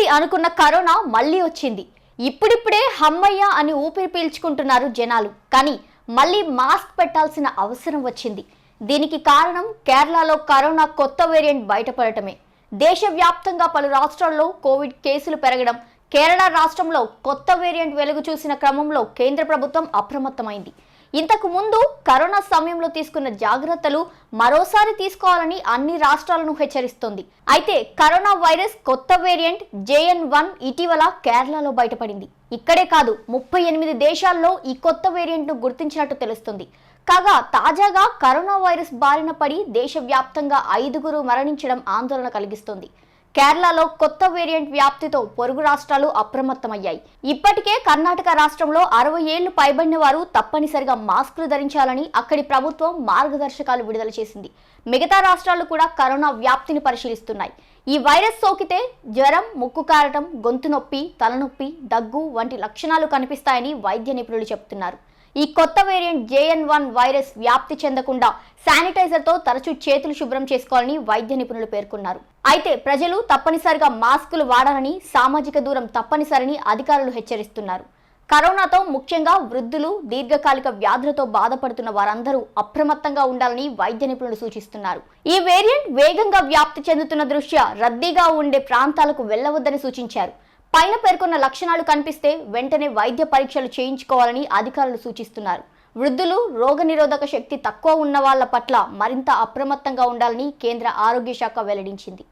పోయింది అనుకున్న కరోనా మళ్ళీ వచ్చింది. ఇప్పుడిప్పుడే హమ్మయ్య అని ఊపిరి పీల్చుకుంటున్నారు జనాలు. కానీ మళ్ళీ మాస్క్ పెట్టాల్సిన అవసరం వచ్చింది. దీనికి కారణం కేరళలో కరోనా కొత్త వేరియంట్ బయటపడటమే. దేశవ్యాప్తంగా పలు రాష్ట్రాల్లో కోవిడ్ కేసులు పెరగడం కేరళ రాష్ట్రంలో కొత్త వేరియంట్ వెలుగు చూసిన క్రమంలో కేంద్ర ప్రభుత్వం అప్రమత్తమైంది. ఇంతకు ముందు కరోనా సమయంలో తీసుకున్న జాగ్రత్తలు మరోసారి తీసుకోవాలని అన్ని రాష్ట్రాలను హెచ్చరిస్తోంది. అయితే కరోనా వైరస్ కొత్త వేరియంట్ జేఎన్ వన్ ఇటీవల కేరళలో బయటపడింది. ఇక్కడే కాదు ముప్పై ఎనిమిది దేశాల్లో ఈ కొత్త వేరియంట్ను గుర్తించినట్టు తెలుస్తుంది. కాగా తాజాగా కరోనా వైరస్ బారిన పడి దేశవ్యాప్తంగా ఐదుగురు మరణించడం ఆందోళన కలిగిస్తుంది. కేరళలో కొత్త వేరియంట్ వ్యాప్తితో పొరుగు రాష్ట్రాలు అప్రమత్తమయ్యాయి. ఇప్పటికే కర్ణాటక రాష్ట్రంలో అరవై ఏళ్ళు పైబడిన వారు తప్పనిసరిగా మాస్కులు ధరించాలని అక్కడి ప్రభుత్వం మార్గదర్శకాలు విడుదల చేసింది. మిగతా రాష్ట్రాలు కూడా కరోనా వ్యాప్తిని పరిశీలిస్తున్నాయి. ఈ వైరస్ సోకితే జ్వరం ముక్కు కారటం గొంతు నొప్పి తలనొప్పి దగ్గు వంటి లక్షణాలు కనిపిస్తాయని వైద్య నిపుణులు చెబుతున్నారు ఈ కొత్త వేరియంట్ జేఎన్ వన్ వైరస్ వ్యాప్తి చెందకుండా శానిటైజర్తో తరచూ చేతులు శుభ్రం చేసుకోవాలని వైద్య నిపుణులు పేర్కొన్నారు. అయితే ప్రజలు తప్పనిసరిగా మాస్కులు వాడాలని సామాజిక దూరం తప్పనిసరిని అధికారులు హెచ్చరిస్తున్నారు. కరోనాతో ముఖ్యంగా వృద్ధులు దీర్ఘకాలిక వ్యాధులతో బాధపడుతున్న వారందరూ అప్రమత్తంగా ఉండాలని వైద్య నిపుణులు సూచిస్తున్నారు. ఈ వేరియంట్ వేగంగా వ్యాప్తి చెందుతున్న దృష్ట్యా రద్దీగా ఉండే ప్రాంతాలకు వెళ్ళవద్దని సూచించారు. పైన పేర్కొన్న లక్షణాలు కనిపిస్తే వెంటనే వైద్య పరీక్షలు చేయించుకోవాలని అధికారులు సూచిస్తున్నారు. వృద్ధులు రోగనిరోధక శక్తి తక్కువ ఉన్న వాళ్ళ పట్ల మరింత అప్రమత్తంగా ఉండాలని కేంద్ర ఆరోగ్య శాఖ వెల్లడించింది.